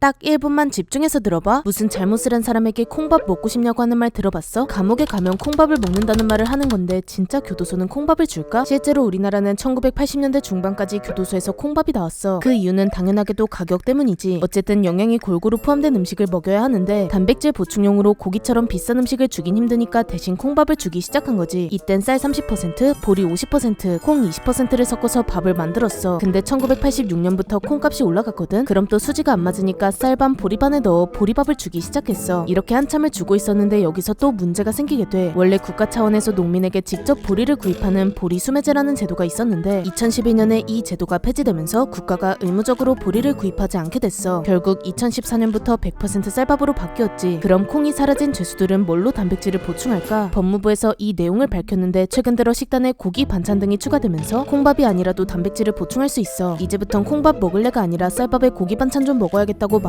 딱 1분만 집중해서 들어봐. 무슨 잘못을 한 사람에게 콩밥 먹고 싶냐고 하는 말 들어봤어? 감옥에 가면 콩밥을 먹는다는 말을 하는 건데 진짜 교도소는 콩밥을 줄까? 실제로 우리나라는 1980년대 중반까지 교도소에서 콩밥이 나왔어. 그 이유는 당연하게도 가격 때문이지. 어쨌든 영양이 골고루 포함된 음식을 먹여야 하는데 단백질 보충용으로 고기처럼 비싼 음식을 주긴 힘드니까 대신 콩밥을 주기 시작한 거지. 이땐 쌀 30%, 보리 50%, 콩 20%를 섞어서 밥을 만들었어. 근데 1986년부터 콩값이 올라갔거든. 그럼 또 수지가 안 맞으니까 쌀반 보리반에 넣어 보리밥을 주기 시작했어. 이렇게 한참을 주고 있었는데 여기서 또 문제가 생기게 돼. 원래 국가 차원에서 농민에게 직접 보리를 구입하는 보리 수매제라는 제도가 있었는데 2012년에 이 제도가 폐지되면서 국가가 의무적으로 보리를 구입하지 않게 됐어. 결국 2014년부터 100% 쌀밥으로 바뀌었지. 그럼 콩이 사라진 죄수들은 뭘로 단백질을 보충할까? 법무부에서 이 내용을 밝혔는데 최근 들어 식단에 고기 반찬 등이 추가되면서 콩밥이 아니라도 단백질을 보충할 수 있어. 이제부턴 콩밥 먹을래가 아니라 쌀밥에 고기 반찬 좀 먹어야겠다고